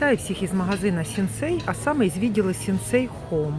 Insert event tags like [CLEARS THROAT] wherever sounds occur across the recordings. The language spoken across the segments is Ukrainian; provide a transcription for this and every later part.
Вітаю всіх із магазина Сінсей, а саме із відділу Сінсей Home.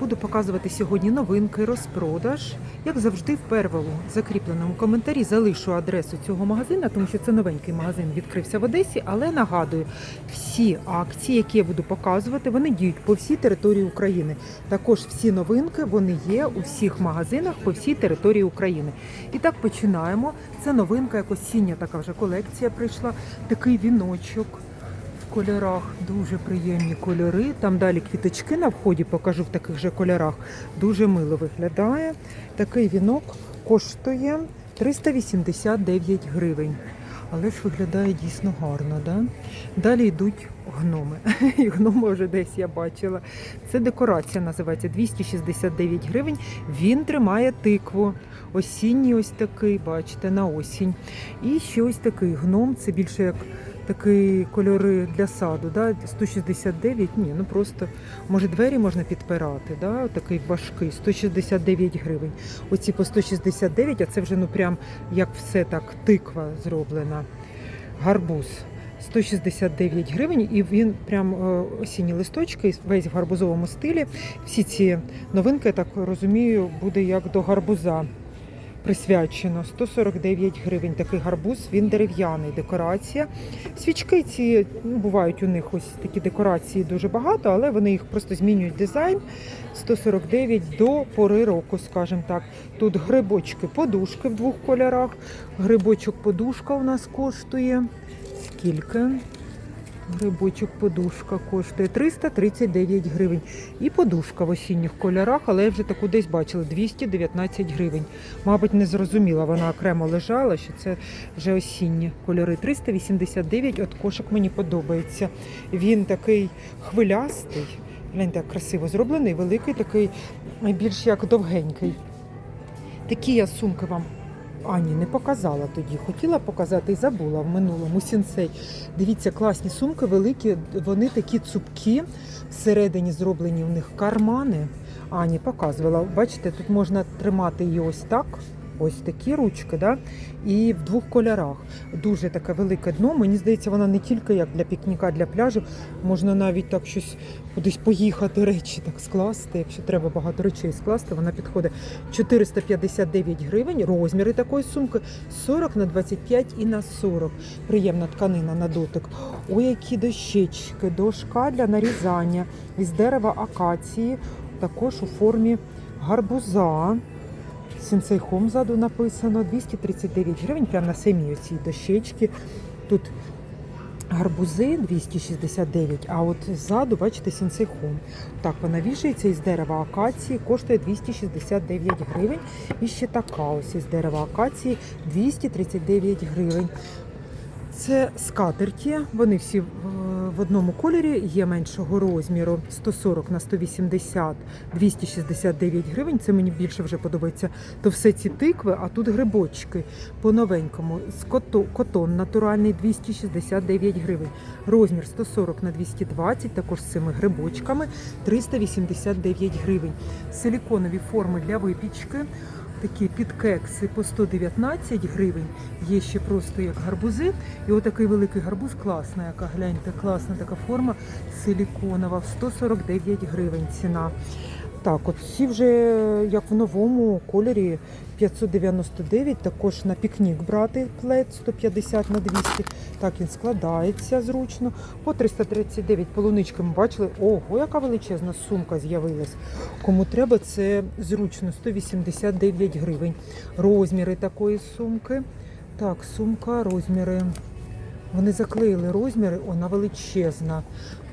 Буду показувати сьогодні новинки, розпродаж. Як завжди, в первому закріпленому коментарі залишу адресу цього магазина, тому що це новенький магазин відкрився в Одесі. Але нагадую, всі акції, які я буду показувати, вони діють по всій території України. Також всі новинки вони є у всіх магазинах по всій території України. І так починаємо. Це новинка, як осіння така вже колекція прийшла. Такий віночок кольорах, дуже приємні кольори. Там далі квіточки на вході покажу в таких же кольорах. Дуже мило виглядає. Такий вінок коштує 389 гривень. Але ж виглядає дійсно гарно, да? Далі йдуть гноми. [LAUGHS] І гноми вже десь я бачила. Це декорація називається 269 гривень. Він тримає тикву. Осінній ось такий, бачите, на осінь. І ще ось такий гном, це більше як такі кольори для саду. Да? 169, ні, ну просто може двері можна підпирати, да? такий важкий, 169 гривень. Оці по 169, а це вже ну прям як все так тиква зроблена. Гарбуз. 169 гривень, і він прям е, осінні листочки, весь в гарбузовому стилі. Всі ці новинки, я так розумію, буде як до гарбуза присвячено. 149 гривень такий гарбуз, він дерев'яний, декорація. Свічки ці ну, бувають у них ось такі декорації дуже багато, але вони їх просто змінюють дизайн. 149 до пори року, скажімо так. Тут грибочки, подушки в двох кольорах. Грибочок подушка у нас коштує. Скільки? Грибочок подушка коштує 339 гривень. І подушка в осінніх кольорах, але я вже таку десь бачила 219 гривень. Мабуть, не зрозуміла, вона окремо лежала, що це вже осінні кольори. 389, от кошик мені подобається. Він такий хвилястий. Гляньте, як красиво зроблений, великий, такий більш як довгенький. Такі я сумки вам Ані не показала тоді. Хотіла показати і забула в минулому сінсей. Дивіться, класні сумки, великі, вони такі цупкі. Всередині зроблені в них кармани. Ані показувала. Бачите, тут можна тримати її ось так. Ось такі ручки, да? і в двох кольорах. Дуже таке велике дно. Мені здається, вона не тільки як для пікніка, для пляжу. Можна навіть так щось кудись поїхати, [LAUGHS] речі так скласти. Якщо треба багато речей скласти, вона підходить 459 гривень. Розміри такої сумки 40 на 25 і на 40. Приємна тканина на дотик. Ой, які дощечки, дошка для нарізання із дерева акації, також у формі гарбуза. Сінсейхом ззаду написано 239 гривень, прямо на самій оцій дощечці. Тут гарбузи 269, а от ззаду, бачите, сінцейхом. Так, вона вішається із дерева акації, коштує 269 гривень. І ще така ось із дерева акації 239 гривень. Це скатерті, вони всі в- одному кольорі, є меншого розміру 140 на 180, 269 гривень. Це мені більше вже подобається. То все ці тикви, а тут грибочки по-новенькому. Котон натуральний 269 гривень. Розмір 140 на 220, також з цими грибочками 389 гривень. Силіконові форми для випічки. Такі підкекси по 119 гривень. Є ще просто як гарбузи. І отакий великий гарбуз, класна, яка гляньте, класна така форма силіконова, 149 гривень ціна. Так, от всі вже як в новому кольорі 599, також на пікнік брати плед 150 на 200. Так він складається зручно. По 339 полунички ми бачили. Ого, яка величезна сумка з'явилась. Кому треба, це зручно 189 гривень. Розміри такої сумки. Так, сумка, розміри. Вони заклеїли розміри, вона величезна.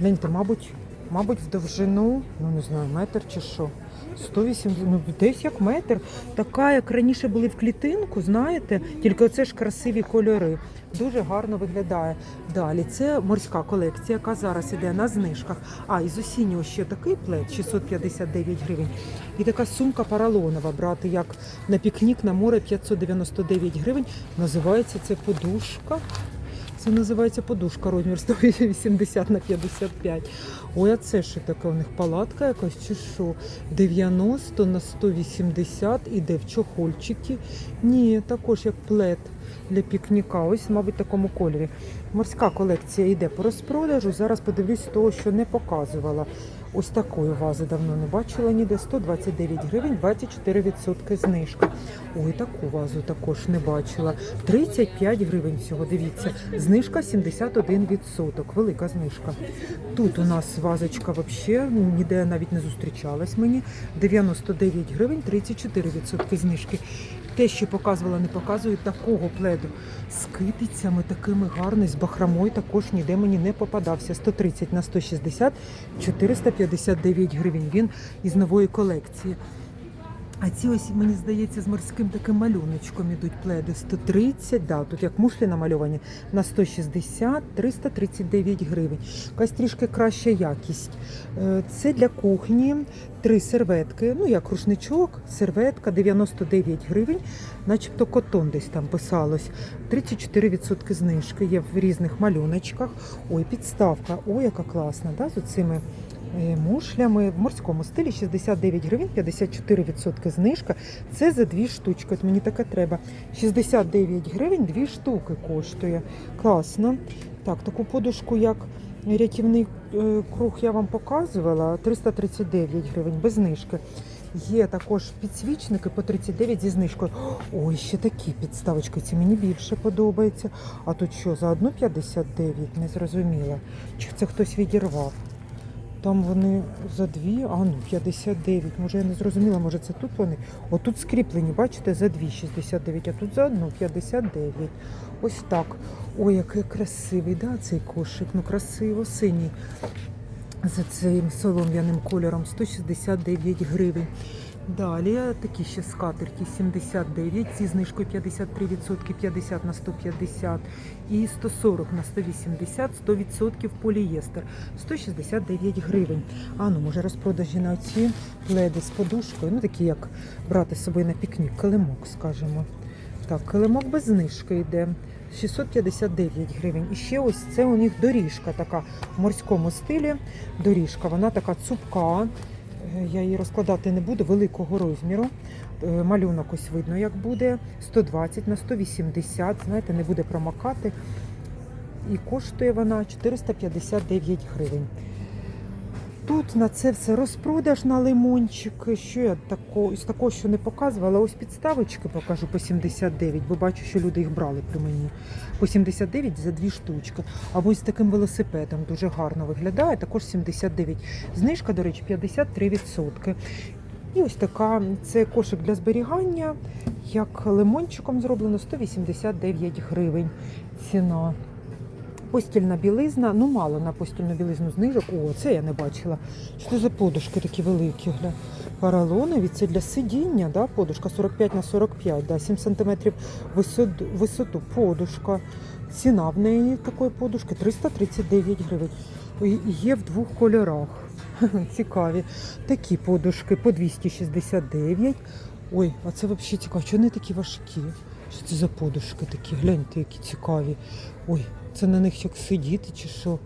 Гляньте, мабуть, мабуть, в довжину, ну не знаю, метр чи що. 180, ну десь як метр. Така, як раніше були в клітинку, знаєте, тільки оце ж красиві кольори. Дуже гарно виглядає. Далі це морська колекція, яка зараз іде на знижках. А із осіннього ще такий плед 659 гривень. І така сумка поролонова брати як на пікнік на море 599 гривень. Називається це подушка. Це називається подушка розмір 180 на 55. Ой, а це що таке? У них палатка якась чи що? 90 на 180 іде в чохольчики. Ні, також як плед для пікніка. Ось, мабуть, в такому кольорі. Морська колекція йде по розпродажу. Зараз подивлюсь того, що не показувала. Ось такої вази давно не бачила ніде. 129 гривень, 24% знижка. Ой, таку вазу також не бачила. 35 гривень всього, дивіться. Знижка 71%. Велика знижка. Тут у нас вазочка взагалі ніде навіть не зустрічалась мені. 99 гривень, 34% знижки. Те, що показувала, не показую, такого пледу з китицями такими гарний, з бахрамою також ніде мені не попадався. 130 на 160, 459 гривень. Він із нової колекції. А ці ось, мені здається, з морським таким малюночком ідуть пледи. 130, да, тут як мушлі намальовані, на 160, 339 гривень. Якась трішки краща якість. Е, Це для кухні три серветки, ну як рушничок, серветка 99 гривень, начебто котон десь там писалось. 34% знижки є в різних малюночках. Ой, підставка, ой, яка класна, да, з оцими мушлями в морському стилі 69 гривень, 54% знижка. Це за дві штучки. От мені таке треба. 69 гривень, дві штуки коштує. Класно. Так, таку подушку, як рятівний е, круг, я вам показувала. 339 гривень без знижки. Є також підсвічники по 39 зі знижкою. Ой, ще такі підставочки. Ці мені більше подобаються. А тут що, за одну 59? Не зрозуміла. Чи це хтось відірвав? Там вони за дві, а ну 59. Може я не зрозуміла, може це тут вони. Отут скріплені, бачите, за дві 69, а тут за одну 59. Ось так. Ой, який красивий, да, цей кошик. Ну красиво, синій. За цим солом'яним кольором 169 гривень. Далі такі ще скатерті 79, зі знижкою 53%, 50 на 150 і 140 на 180, 100% полієстер, 169 гривень. А ну, може розпродажі на ці пледи з подушкою, ну такі як брати з собою на пікнік, килимок, скажімо. Так, килимок без знижки йде. 659 гривень. І ще ось це у них доріжка така в морському стилі. Доріжка, вона така цупка. Я її розкладати не буду, великого розміру. Е, Малюнок ось видно, як буде. 120 на 180, знаєте, не буде промокати. І коштує вона 459 гривень. Тут на це все розпродаж на лимончики. Що я тако, із такого, що не показувала, ось підставочки покажу по 79, бо бачу, що люди їх брали при мені. По 79 за дві штучки. Або з таким велосипедом дуже гарно виглядає, також 79. Знижка, до речі, 53%. І ось така, це кошик для зберігання, як лимончиком зроблено 189 гривень. Ціна. Постільна білизна, ну мало на постільну білизну знижок. О, це я не бачила. Що за подушки такі великі? Гля. Поролонові, це для сидіння, да, подушка 45 на 45, да, 7 см висоту, висоту подушка. Ціна в неї такої подушки 339 гривень. Є в двох кольорах. [LAUGHS] Цікаві. Такі подушки по 269. Ой, а це взагалі цікаво. Чого вони такі важкі? Що це за подушки такі? Гляньте, які цікаві. Ой, це на них як сидіти чи що?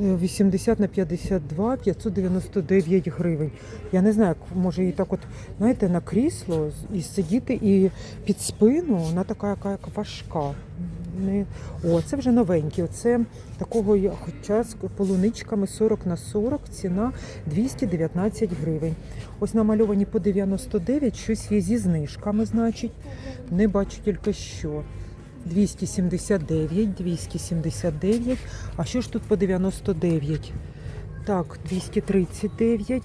Е, 80 на 52, 599 гривень. Я не знаю, як може її так от, знаєте, на крісло і сидіти, і під спину, вона така, яка як важка. Не... О, це вже новенькі. Оце такого, хоча з полуничками 40 на 40, ціна 219 гривень. Ось намальовані по 99, щось є зі знижками, значить. Не бачу тільки що. 279, 279. А що ж тут по 99? Так, 239.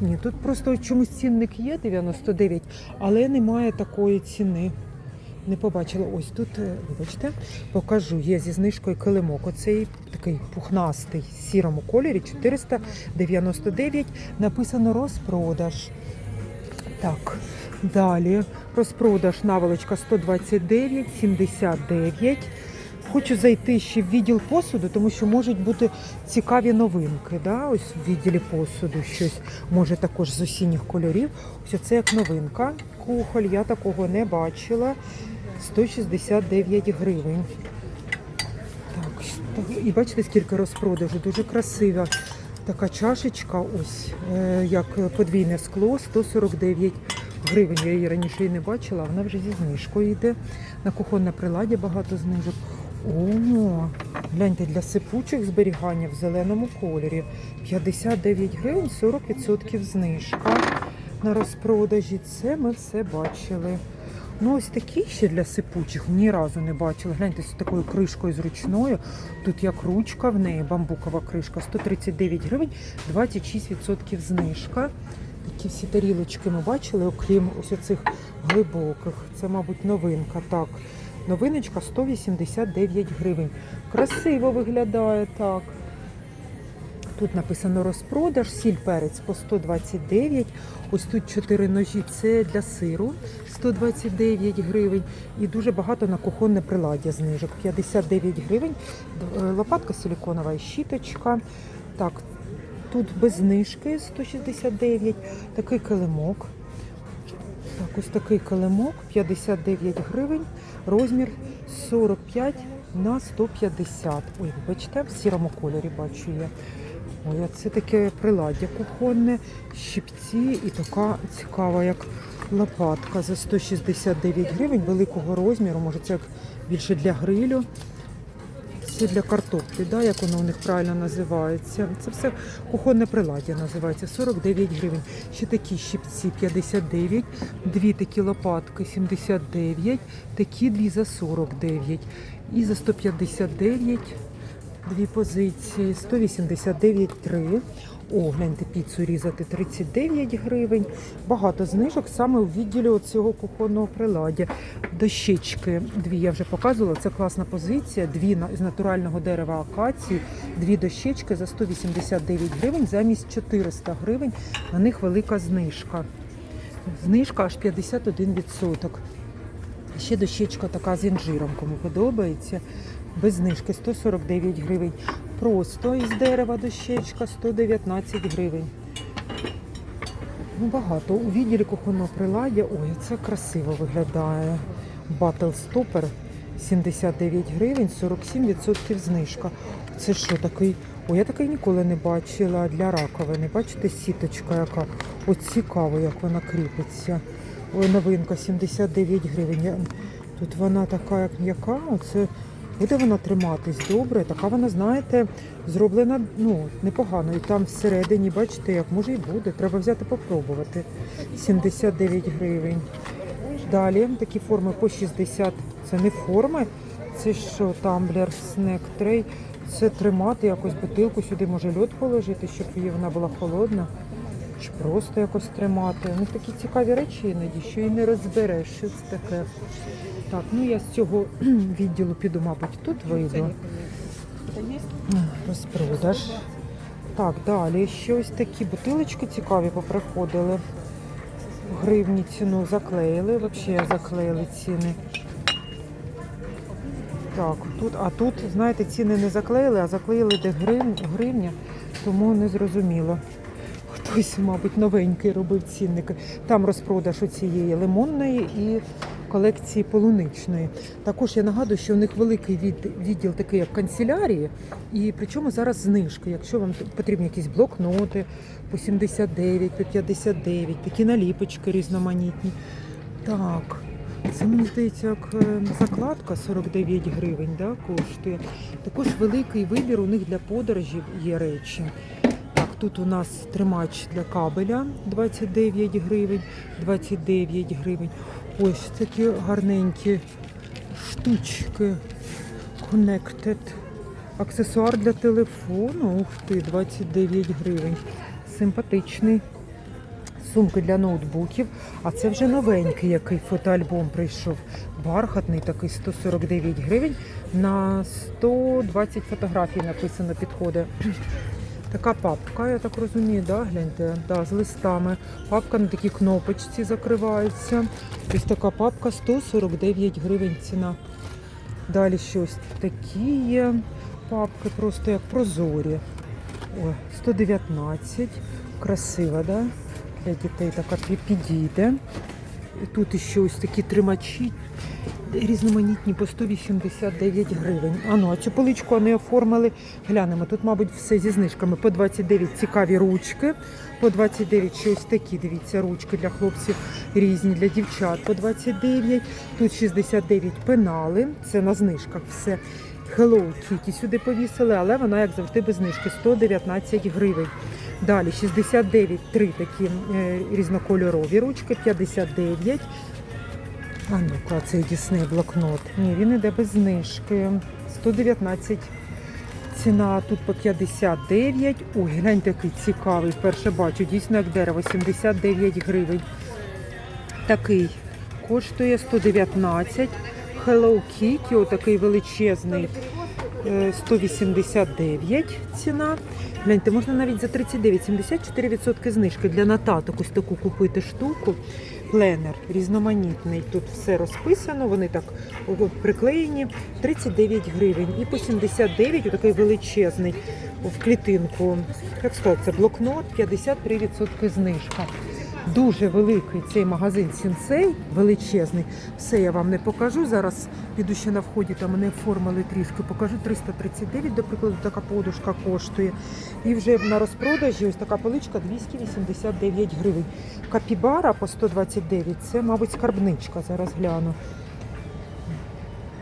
Ні, тут просто чомусь цінник є 99, але немає такої ціни. Не побачила. Ось тут, е, вибачте, покажу. Є зі знижкою килимок. Оцей такий пухнастий сірому кольорі 499. Написано розпродаж. Так, далі розпродаж наволочка 129, 79. Хочу зайти ще в відділ посуду, тому що можуть бути цікаві новинки. Да? Ось в відділі посуду щось може також з осінніх кольорів. Ось це як новинка. Кухоль, я такого не бачила. 169 гривень. Так, І бачите, скільки розпродажу, дуже красива. Така чашечка, ось е, як подвійне скло, 149 гривень. Я її раніше і не бачила, вона вже зі знижкою йде. На кухонне приладдя багато знижок. О, гляньте, для сипучих зберігання в зеленому кольорі. 59 гривень, 40% знижка на розпродажі. Це ми все бачили. Ну, ось такі ще для сипучих ні разу не бачила. Гляньте, з такою кришкою зручною. Тут як ручка в неї, бамбукова кришка, 139 гривень, 26% знижка. Такі всі тарілочки ми бачили, окрім ось оцих глибоких. Це, мабуть, новинка. Так, новиночка 189 гривень. Красиво виглядає так. Тут написано розпродаж, сіль перець по 129. Ось тут 4 ножі. Це для сиру 129 гривень. І дуже багато на кухонне приладдя знижок. 59 гривень. Е, Лопатка силіконова і щіточка. Так, тут без знижки 169. Такий килимок. Так, ось такий килимок 59 гривень. Розмір 45 на 150. Ой, бачите, в сірому кольорі бачу я. Ой, а це таке приладдя кухонне, щипці і така цікава, як лопатка за 169 гривень великого розміру. Може, це як більше для грилю. Це для картоплі, да, як воно у них правильно називається. Це все кухонне приладдя називається 49 гривень. Ще такі щипці 59, дві такі лопатки 79, такі дві за 49 і за 159 Дві позиції, 189 три. О, гляньте, піцу різати 39 гривень. Багато знижок саме у відділі цього кухонного приладдя. Дощечки дві я вже показувала. Це класна позиція. Дві з натурального дерева акації, дві дощечки за 189 гривень замість 400 гривень. На них велика знижка. Знижка аж 51%. Ще дощечка така з інжиром, кому подобається. Без знижки 149 гривень. Просто із дерева дощечка 119 гривень. Ну, багато. У відділі кухонного приладдя. Ой, це красиво виглядає. Батл стопер 79 гривень, 47% знижка. Це що такий? Ой, я такий ніколи не бачила для раковини. Бачите, сіточка яка. От цікаво, як вона кріпиться. Ой, новинка 79 гривень. Тут вона така, як м'яка. Оце буде вона триматись добре. Така вона, знаєте, зроблена ну, непогано. І там всередині, бачите, як може і буде. Треба взяти попробувати. 79 гривень. Далі такі форми по 60. Це не форми, це що тамблер, снек трей. Це тримати якось бутилку, сюди може льод положити, щоб її вона була холодна. Чи просто якось тримати. У них такі цікаві речі іноді, що і не розбереш, що це таке. Так, ну я з цього [CLEARS THROAT] відділу піду, мабуть, тут вийду. Розпродаж. Так, далі ще ось такі бутилочки цікаві поприходили. Гривні ціну заклеїли, взагалі заклеїли ціни. Так, тут, а тут, знаєте, ціни не заклеїли, а заклеїли де грив, гривня, тому не зрозуміло. Хтось, мабуть, новенький робив цінники. Там розпродаж оцієї лимонної і колекції полуничної. Також я нагадую, що у них великий від, відділ такий, як канцелярії, і причому зараз знижки. Якщо вам потрібні якісь блокноти по 79, по 59, такі наліпочки різноманітні. Так, це мені здається, як е, закладка 49 гривень да, коштує. Також великий вибір у них для подорожів є речі. Тут у нас тримач для кабеля 29 гривень, 29 гривень. Ось такі гарненькі штучки. Connected. Аксесуар для телефону. Ух ти, 29 гривень. Симпатичний. Сумки для ноутбуків. А це вже новенький, який фотоальбом прийшов. Бархатний такий 149 гривень. На 120 фотографій написано підходить. Така папка, я так розумію, да? гляньте, да, з листами. Папка на такій кнопочці закривається. Ось така папка 149 гривень ціна. Далі щось такі є папки, просто як прозорі. О, 119. Красива, да? Для дітей така пі- підійде. І тут ще ось такі тримачі різноманітні по 189 гривень. А ну, а цю поличку вони оформили. Глянемо, тут, мабуть, все зі знижками. По 29 цікаві ручки, по 29 ще ось такі, дивіться, ручки для хлопців різні, для дівчат по 29. Тут 69 пенали, це на знижках все. Hello Kitty сюди повісили, але вона, як завжди, без знижки 119 гривень. Далі 69, три такі е, різнокольорові ручки, 59. А ну-ка, цей Дісней блокнот. Ні, він іде без знижки. 119 ціна, тут по 59. Ой, глянь, такий цікавий. Вперше бачу, дійсно як дерево, 79 гривень. Такий коштує 119. Hello Kitty, отакий величезний. е, 189 ціна. Гляньте, можна навіть за 39, 74% знижки для нотаток ось таку купити штуку. Пленер різноманітний. Тут все розписано, вони так приклеєні. 39 гривень. І по 79 отакий величезний в клітинку. Як сказати, це блокнот, 53% знижка. Дуже великий цей магазин Сінсей, величезний. Все я вам не покажу. Зараз піду ще на вході, там мене оформили трішки. Покажу 339, до прикладу, така подушка коштує. І вже на розпродажі ось така поличка 289 гривень. Капібара по 129, це, мабуть, скарбничка. Зараз гляну.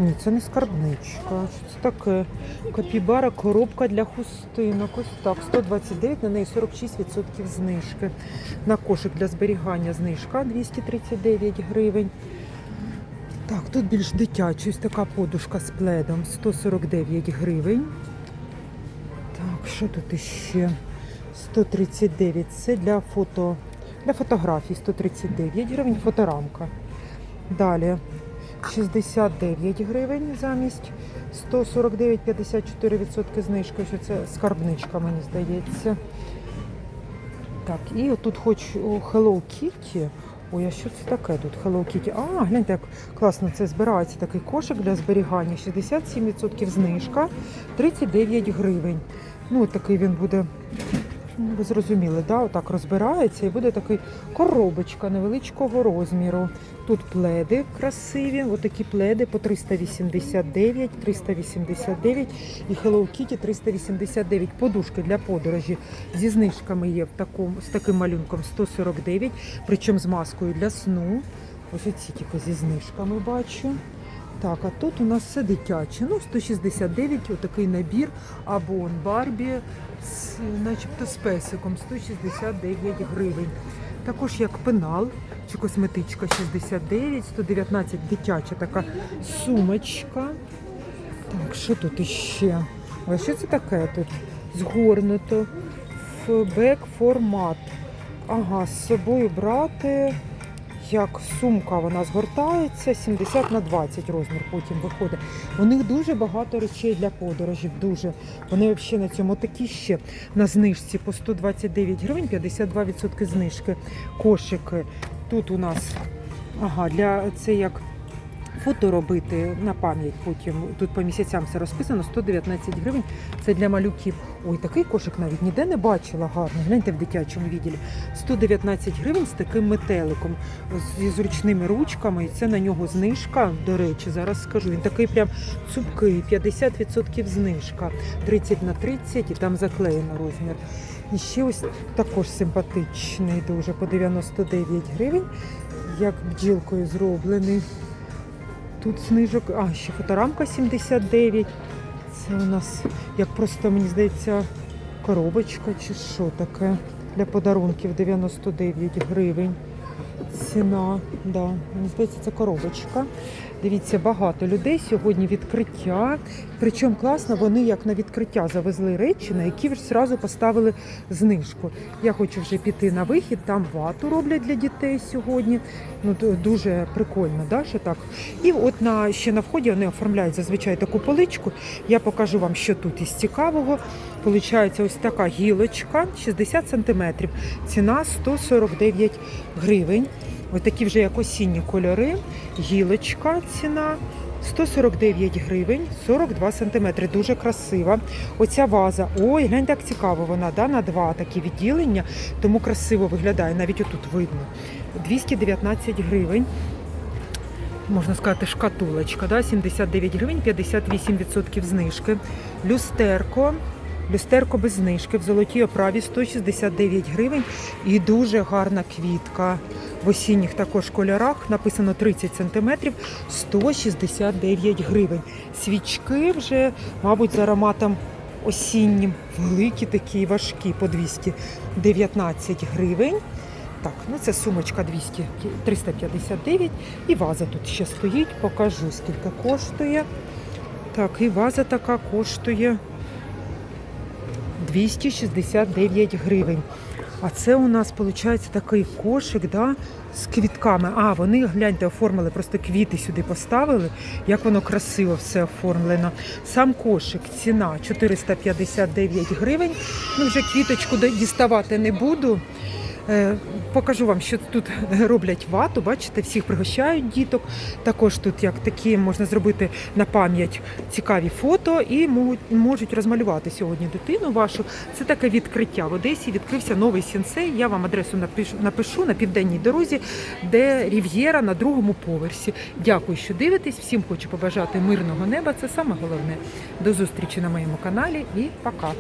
Ні, це не скарбничка. Що це таке? Капібара, коробка для хустинок. Ось так. 129, на неї 46% знижки. На кошик для зберігання знижка 239 гривень. Так, тут більш дитяча, ось така подушка з пледом 149 гривень. Так, що тут іще? 139. Це для фото, для фотографій 139 гривень, фоторамка. Далі 69 гривень замість 149, 54% знижки. Що це скарбничка, мені здається. Так, і отут хоч у Hello Kitty. Ой, а що це таке тут Hello Kitty? А, гляньте, як класно це збирається такий кошик для зберігання. 67% знижка, 39 гривень. Ну, такий він буде, ви зрозуміли, да? отак розбирається і буде такий коробочка невеличкого розміру. Тут пледи красиві, отакі пледи по 389, 389 і Hello Kitty 389. Подушки для подорожі зі знижками є в такому, з таким малюнком 149, причому з маскою для сну. Ось оці тільки зі знижками бачу. Так, а тут у нас все дитяче. Ну, 169, отакий набір, або Барбі, з, начебто з песиком, 169 гривень. Також як пенал чи косметичка 69, 119 дитяча така сумочка. Так, що тут іще? Ой, що це таке тут? Згорнуто. Фбек формат. Ага, з собою брати. Як сумка вона згортається, 70 на 20 розмір потім виходить. У них дуже багато речей для подорожів. Дуже. Вони взагалі на цьому такі ще на знижці по 129 гривень, 52% знижки. Кошики. Тут у нас ага, для це як фото робити на пам'ять потім. Тут по місяцям все розписано, 119 гривень. Це для малюків. Ой, такий кошик навіть ніде не бачила гарно. Гляньте в дитячому відділі. 119 гривень з таким метеликом, зі зручними ручками. І це на нього знижка. До речі, зараз скажу. Він такий прям цупкий, 50% знижка, 30 на 30 і там заклеєно розмір. І ще ось також симпатичний, дуже по 99 гривень, як бджілкою зроблений. Тут знижок, а ще фоторамка 79. Це у нас як просто, мені здається, коробочка чи що таке. Для подарунків 99 гривень. Ціна, да, мені здається, це коробочка. Дивіться, багато людей сьогодні відкриття. Причому класно, вони як на відкриття завезли речі, на які вже зразу поставили знижку. Я хочу вже піти на вихід, там вату роблять для дітей сьогодні. Ну дуже прикольно, да, що так. І от на ще на вході вони оформляють зазвичай таку поличку. Я покажу вам, що тут із цікавого. Получається ось така гілочка 60 см. Ціна 149 гривень. Ось такі вже як осінні кольори. Гілочка ціна 149 гривень, 42 сантиметри. Дуже красива. Оця ваза. Ой, глянь, так цікаво вона, да, на два такі відділення, тому красиво виглядає. Навіть отут видно. 219 гривень. можна сказати, шкатулочка, да? 79 гривень, 58% знижки. Люстерко. Люстерко без знижки в золотій оправі 169 гривень і дуже гарна квітка. В осінніх також кольорах написано 30 см, 169 гривень. Свічки вже, мабуть, з ароматом осіннім, великі такі важкі по 219 гривень. Так, ну це сумочка 200, 359 і ваза тут ще стоїть. Покажу, скільки коштує. Так, і ваза така коштує 269 гривень. А це у нас виходить такий кошик, да, з квітками. А, вони, гляньте, оформили, просто квіти сюди поставили. Як воно красиво все оформлено. Сам кошик, ціна 459 гривень. Ну, вже квіточку діставати не буду. Е, Покажу вам, що тут роблять вату. Бачите, всіх пригощають діток. Також тут як такі можна зробити на пам'ять цікаві фото і можуть, розмалювати сьогодні дитину вашу. Це таке відкриття. В Одесі відкрився новий сінсей. Я вам адресу напишу, напишу на південній дорозі, де Рів'єра на другому поверсі. Дякую, що дивитесь. Всім хочу побажати мирного неба. Це саме головне. До зустрічі на моєму каналі і пока.